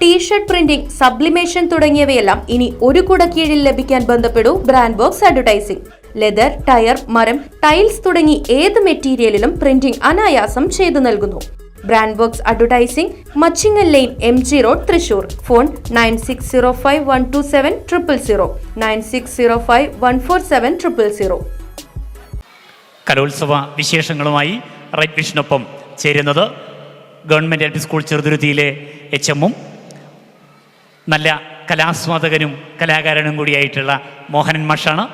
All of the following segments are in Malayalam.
T-shirt printing sublimation തുടങ്ങിയവയെല്ലാം ഇനി ഒരു കുട കീഴിൽ ലഭിക്കാൻ ബന്ധപ്പെടൂ brand box advertising leather tyre മരം ടൈൽസ് തുടങ്ങി ഏത് മെറ്റീരിയലിലും പ്രിന്റിംഗ് അനായാസം ചെയ്തു നൽകുന്നു. Brand box advertising Machingal line M G road Thrissur. Phone nine six zero five one two seven triple zero nine six zero five one four seven triple zero കലോത്സവ വിശേഷങ്ങളുമായി റൈറ്റ് വിഷനൊപ്പം ചേരുന്നത് ഗവൺമെന്റ് എൽ പി സ്കൂൾ ചെറുതുരുത്തിയിലെ എച്ച് എമ്മും നല്ല കലാസ്വാദകനും കലാകാരനും കൂടിയായിട്ടുള്ള മോഹനൻ മാഷാണ്.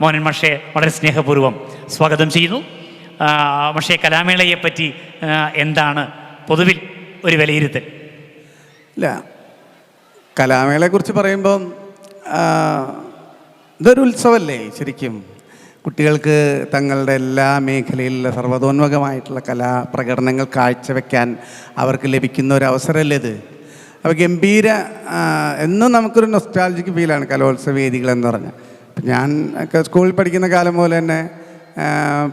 മോഹനൻ മാഷയെ വളരെ സ്നേഹപൂർവം സ്വാഗതം ചെയ്യുന്നു. മാഷെ കലാമേളയെപ്പറ്റി എന്താണ് പൊതുവിൽ ഒരു വിലയിരുത്തൽ? ഇല്ല. കലാമേളയെക്കുറിച്ച് പറയുമ്പം ഇതൊരു ഉത്സവമല്ലേ ശരിക്കും? കുട്ടികൾക്ക് തങ്ങളുടെ എല്ലാ മേഖലയിലുള്ള സർവതോന്മുഖമായിട്ടുള്ള കലാപ്രകടനങ്ങൾ കാഴ്ചവെക്കാൻ അവർക്ക് ലഭിക്കുന്ന ഒരു അവസരമല്ലേ ഇത്? അപ്പോൾ ഗംഭീര എന്നും നമുക്കൊരു നൊസ്റ്റാൾജിക് ഫീലാണ് കലോത്സവ വേദികൾ എന്ന് പറഞ്ഞാൽ. ഞാൻ ഒക്കെ സ്കൂളിൽ പഠിക്കുന്ന കാലം പോലെ തന്നെ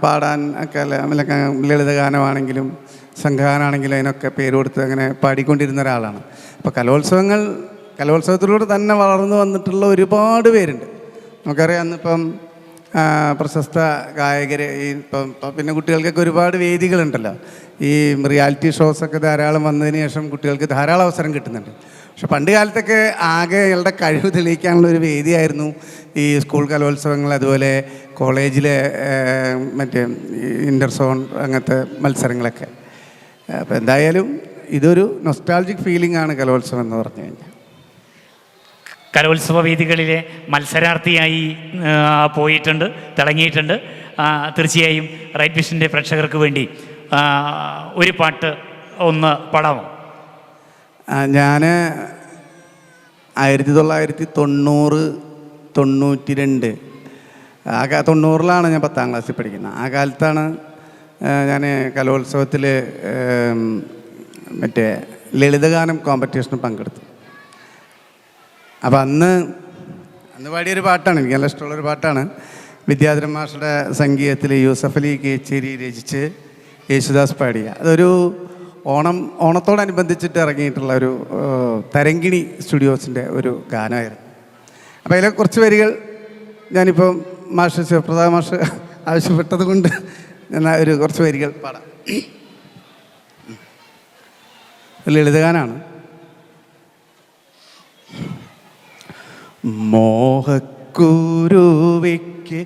പാടാൻ ഒക്കെ ലളിത ലളിതഗാനമാണെങ്കിലും സംഘഗാനാണെങ്കിലും അതിനൊക്കെ പേര് കൊടുത്ത് അങ്ങനെ പാടിക്കൊണ്ടിരുന്ന ഒരാളാണ്. അപ്പോൾ കലോത്സവങ്ങൾ കലോത്സവത്തിലൂടെ തന്നെ വളർന്നു വന്നിട്ടുള്ള ഒരുപാട് പേരുണ്ട്. നമുക്കറിയാം അന്നിപ്പം പ്രശസ്ത ഗായകർ ഈ ഇപ്പം പിന്നെ കുട്ടികൾക്കൊക്കെ ഒരുപാട് വേദികളുണ്ടല്ലോ. ഈ റിയാലിറ്റി ഷോസൊക്കെ ധാരാളം വന്നതിന് ശേഷം കുട്ടികൾക്ക് ധാരാളം അവസരം കിട്ടുന്നുണ്ട്. പക്ഷെ പണ്ട് കാലത്തൊക്കെ ആകെ അയാളുടെ കഴിവ് തെളിയിക്കാനുള്ള ഒരു വേദിയായിരുന്നു ഈ സ്കൂൾ കലോത്സവങ്ങൾ അതുപോലെ കോളേജിലെ മറ്റേ ഇന്റർസോൺ അങ്ങനത്തെ മത്സരങ്ങളൊക്കെ. അപ്പോൾ എന്തായാലും ഇതൊരു നൊസ്റ്റാൾജിക് ഫീലിംഗ് ആണ് കലോത്സവം എന്ന് പറഞ്ഞു കഴിഞ്ഞാൽ. കലോത്സവ വേദികളിലെ മത്സരാർത്ഥിയായി പോയിട്ടുണ്ട് തിളങ്ങിയിട്ടുണ്ട്. തീർച്ചയായും റൈറ്റ് വിഷന്റെ പ്രേക്ഷകർക്ക് വേണ്ടി ഒരു പാട്ട് ഒന്ന് പാടാമോ? ഞാൻ ആയിരത്തി തൊള്ളായിരത്തി തൊണ്ണൂറ് തൊണ്ണൂറ്റി രണ്ട് ആ തൊണ്ണൂറിലാണ് ഞാൻ പത്താം ക്ലാസ്സിൽ പഠിക്കുന്നത്. ആ കാലത്താണ് ഞാൻ കലോത്സവത്തിൽ മറ്റേ ലളിതഗാനം കോമ്പറ്റീഷന് പങ്കെടുത്തു അപ്പോൾ അന്ന് അന്ന് പാടിയൊരു പാട്ടാണ് എനിക്ക് നല്ല ഇഷ്ടമുള്ളൊരു പാട്ടാണ്. വിദ്യാധരൻ മാഷയുടെ സംഗീതത്തിൽ യൂസഫ് അലി കേച്ചേരി രചിച്ച് യേശുദാസ് പാടിയ. അതൊരു ഓണം ഓണത്തോടനുബന്ധിച്ചിട്ട് ഇറങ്ങിയിട്ടുള്ള ഒരു തരങ്കിണി സ്റ്റുഡിയോസിന്റെ ഒരു ഗാനമായിരുന്നു. അപ്പോൾ അതിലെ കുറച്ച് വരികൾ ഞാനിപ്പോൾ മാഷ് ശിവപ്രതാപ മാഷ് ആവശ്യപ്പെട്ടത് കൊണ്ട് ഞാൻ ഒരു കുറച്ച് വരികൾ പാടാം. ലളിതഗാനാണ്. മോഹക്കുരുവിക്ക്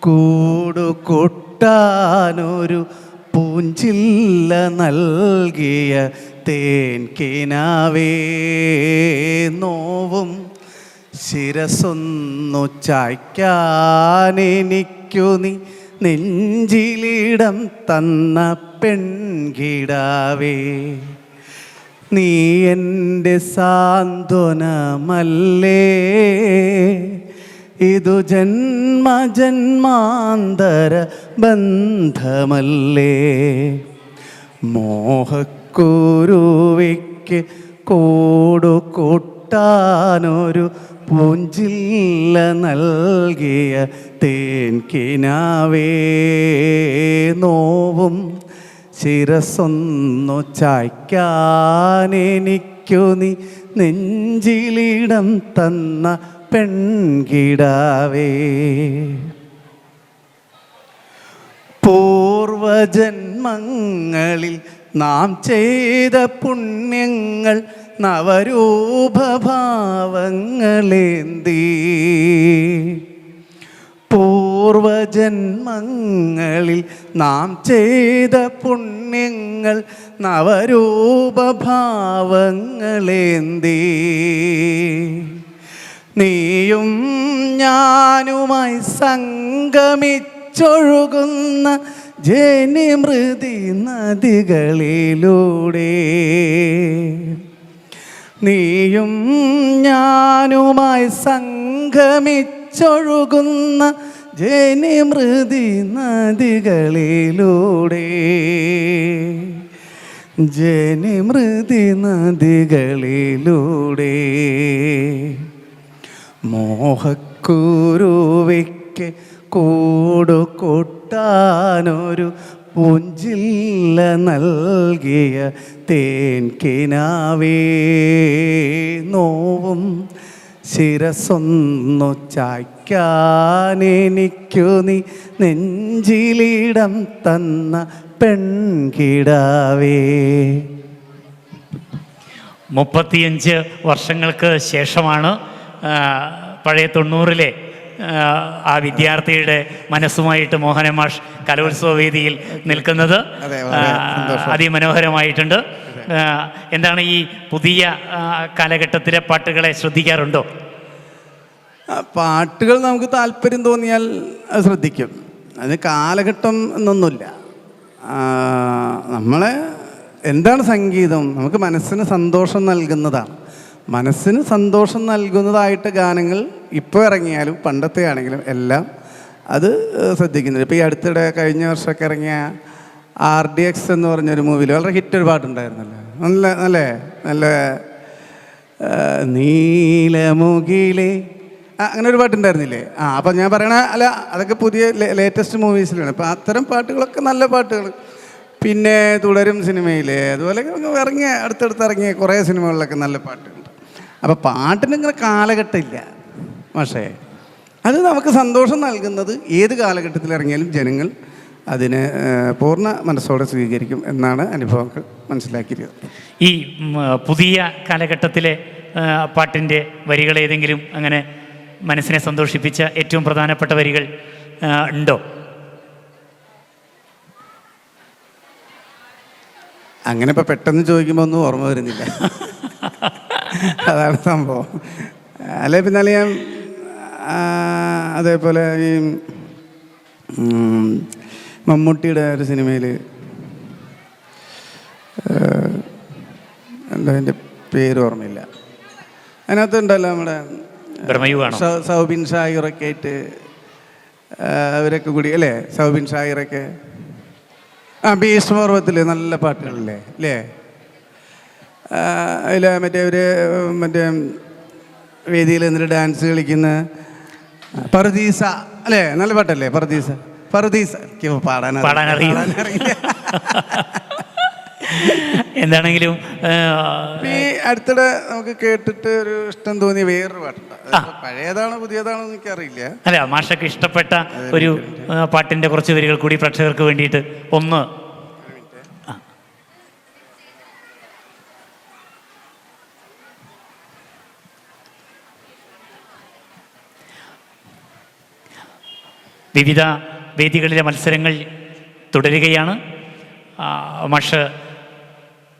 കൂടുകൊട്ടാനൊരു പൂഞ്ചില്ല നൽകിയ തേൻകിനാവേ നോവും. ശിരസൊന്നു ചായ്ക്കാനെനിക്കു നീ നെഞ്ചിലിടം തന്ന പെൺകിടാവേ. നീ എന്റെ സാന്ത്വനമല്ലേ? ഇതു ജന്മ ജന്മാന്തര ബന്ധമല്ലേ? മോഹക്കുരുവിക്ക് കൂടു കൂട്ടാനൊരു പൂഞ്ചില്ല നൽകിയ തേൻകിനാവേ നോവും ശിരസൊന്നു ചായ്ക്കാനെനിക്കു നീ നെഞ്ചിലിടം തന്ന പെൺകിടാവേ. പൂർവജന്മങ്ങളിൽ നാം ചെയ്ത പുണ്യങ്ങൾ നവരൂപഭാവങ്ങളേന്തി. പൂർവജന്മങ്ങളിൽ നാം ചെയ്ത പുണ്യങ്ങൾ നവരൂപഭാവങ്ങളേന്തി. നീയും ഞാനുമായി സംഗമിച്ചൊഴുകുന്ന ജനിമൃതി നദികളിലൂടെ. നീയും ഞാനുമായി സംഗമിച്ചൊഴുകുന്ന ജനിമൃതി നദികളിലൂടെ. ജനിമൃതി നദികളിലൂടെ. മോഹക്കുരുവയ്ക്ക് കൂടു കൊട്ടാനൊരു പുഞ്ചില്ല നൽകിയ തേൻകിനാവേ നോവും ശിരസൊന്നു ചായ്ക്കാനെനിക്കു നീ നെഞ്ചിലിടം തന്ന പെൺകിടാവേ. മുപ്പത്തിയഞ്ച് വർഷങ്ങൾക്ക് ശേഷമാണ് പഴയ തൊണ്ണൂറിലെ ആ, ആ വിദ്യാർത്ഥിയുടെ മനസ്സുമായിട്ട് മോഹനമാഷ് കലോത്സവ വേദിയിൽ നിൽക്കുന്നത്. അതെ, വളരെ അതിമനോഹരമായിട്ടുണ്ട്. എന്താണ് ഈ പുതിയ കാലഘട്ടത്തിലെ പാട്ടുകളെ ശ്രദ്ധിക്കാറുണ്ടോ? പാട്ടുകൾ നമുക്ക് താല്പര്യം തോന്നിയാൽ അത് ശ്രദ്ധിക്കും. അതിന് കാലഘട്ടം എന്നൊന്നുമില്ല. നമ്മളെ എന്താണ് സംഗീതം? നമുക്ക് മനസ്സിന് സന്തോഷം നൽകുന്നതാണ്. മനസ്സിന് സന്തോഷം നൽകുന്നതായിട്ട് ഗാനങ്ങൾ ഇപ്പോൾ ഇറങ്ങിയാലും പണ്ടത്തെ ആണെങ്കിലും എല്ലാം അത് ശ്രദ്ധിക്കുന്നുണ്ട്. ഇപ്പോൾ ഈ അടുത്തിടെ കഴിഞ്ഞ വർഷമൊക്കെ ഇറങ്ങിയ ആർ ഡി എക്സ് എന്ന് പറഞ്ഞൊരു മൂവിയിൽ വളരെ ഹിറ്റ് ഒരു പാട്ടുണ്ടായിരുന്നല്ലോ. നല്ല നല്ല നല്ല നീലമുകിലെ അങ്ങനെ ഒരു പാട്ടുണ്ടായിരുന്നില്ലേ? ആ അപ്പം ഞാൻ പറയണ അല്ല അതൊക്കെ പുതിയ ലേറ്റസ്റ്റ് മൂവീസിലാണ് അപ്പം അത്തരം പാട്ടുകളൊക്കെ നല്ല പാട്ടുകൾ പിന്നെ തുടരും സിനിമയിലെ അതുപോലെ ഇറങ്ങിയ അടുത്തടുത്ത് ഇറങ്ങിയ കുറേ സിനിമകളിലൊക്കെ നല്ല പാട്ടുണ്ട്. അപ്പോൾ പാട്ടിന് ഇങ്ങനെ കാലഘട്ടം ഇല്ല പക്ഷേ അത് നമുക്ക് സന്തോഷം നൽകുന്നത് ഏത് കാലഘട്ടത്തിൽ ഇറങ്ങിയാലും ജനങ്ങൾ അതിനെ പൂർണ മനസ്സോടെ സ്വീകരിക്കും എന്നാണ് അനുഭവങ്ങൾ മനസ്സിലാക്കിയത്. ഈ പുതിയ കാലഘട്ടത്തിലെ പാട്ടിന്റെ വരികൾ ഏതെങ്കിലും അങ്ങനെ മനസ്സിനെ സന്തോഷിപ്പിച്ച ഏറ്റവും പ്രധാനപ്പെട്ട വരികൾ ഉണ്ടോ? അങ്ങനെ ഇപ്പം പെട്ടെന്ന് ചോദിക്കുമ്പോൾ ഒന്നും ഓർമ്മ വരുന്നില്ല. അതാണ് സംഭവം. അല്ലെ പിന്നാലെ ഞാൻ അതേപോലെ ഈ മമ്മൂട്ടിയുടെ ഒരു സിനിമയിൽ എന്താ എന്റെ പേര് ഓർമ്മയില്ല. അതിനകത്ത് ഉണ്ടല്ലോ നമ്മുടെ സൗബിൻ ഷായിറൊക്കെ ആയിട്ട് അവരൊക്കെ കൂടി അല്ലേ? സൗബിൻ ഷായിറൊക്കെ ആ ഭീഷ്മപർവത്തിൽ നല്ല പാട്ടുകളല്ലേ അല്ലേ? അതിൽ മറ്റേ അവർ മറ്റേ വേദിയിൽ എന്നിട്ട് ഡാൻസ് കളിക്കുന്ന പർദീസ അല്ലേ? നല്ല പാട്ടല്ലേ പർദീസ? പർദീസ പാടാൻ പാടാൻ അറിയില്ല. എന്താണെങ്കിലും ഈ അടുത്തിടെ നമുക്ക് കേട്ടിട്ട് ഒരു ഇഷ്ടം തോന്നിയ വേറൊരു പാട്ടുണ്ട്. പഴയതാണോ പുതിയതാണോ എനിക്ക് എനിക്കറിയില്ല. അല്ല മാഷക്ക് ഇഷ്ടപ്പെട്ട ഒരു പാട്ടിന്റെ കുറച്ച് വരികൾ കൂടി പ്രേക്ഷകർക്ക് വേണ്ടിയിട്ട് ഒന്ന്. വിവിധ വേദികളിലെ മത്സരങ്ങൾ തുടരുകയാണ്. മഷ്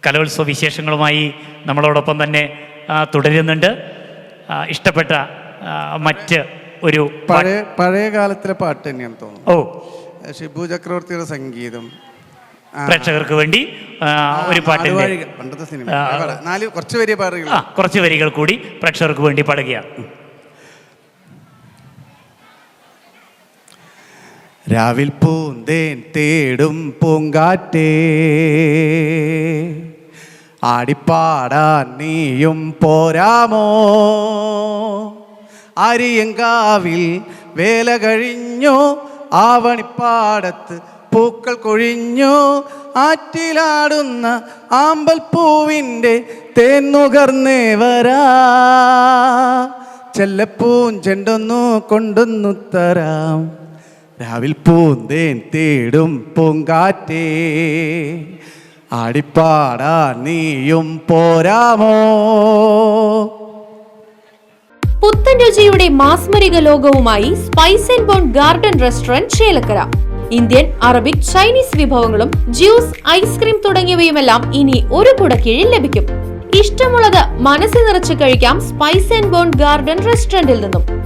കലോത്സവ വിശേഷങ്ങളുമായി നമ്മളോടൊപ്പം തന്നെ തുടരുന്നുണ്ട്. ഇഷ്ടപ്പെട്ട മറ്റ് ഒരു പഴയ പഴയ കാലത്തിലെ പാട്ട് തന്നെയാണ് തോന്നുന്നത് ഓ. ഷിബു ചക്രവർത്തിയുടെ സംഗീതം. പ്രേക്ഷകർക്ക് വേണ്ടി ഒരു പാട്ട് പണ്ടത്തെ സിനിമ. നാല് കുറച്ച് വരികൾ കുറച്ച് വരികൾ കൂടി പ്രേക്ഷകർക്ക് വേണ്ടി പാടുകയാണ്. രാവിൽ പൂന്തേൻ തേടും പൂങ്കാറ്റേ. ആടിപ്പാടാൻ നീയും പോരാമോ? അരിയങ്കാവിൽ വേല കഴിഞ്ഞു? ആവണിപ്പാടത്ത് പൂക്കൾ കൊഴിഞ്ഞു? ആറ്റിലാടുന്ന ആമ്പൽ പൂവിന്റെ തേൻ നുകർന്നേ വരാ. ചെല്ലപ്പൂൻ ചെണ്ടൊന്നു കൊണ്ടൊന്നു തരാം. രാവിൽ പൂന്തേൻ തേടും പൂങ്കാറ്റേ. ആടിപ്പാടാ നീയും പോരാമോ? പുത്തൻ രുചിയുടെ മാസ്മരിക ലോകവുമായി spice and bone garden restaurant Chelakkara Indian Arabic Chinese വിഭവങ്ങളും ജ്യൂസ് ഐസ്ക്രീം തുടങ്ങിയവയുമെല്ലാം ഇനി ഒരു കുടക്കീഴിൽ ലഭിക്കും. ഇഷ്ടമുള്ളത് മനസ്സിൽ നിറച്ച് കഴിക്കാം സ്പൈസ് ആൻഡ് ബോൺ ഗാർഡൻ റെസ്റ്റോറന്റിൽ നിന്നും.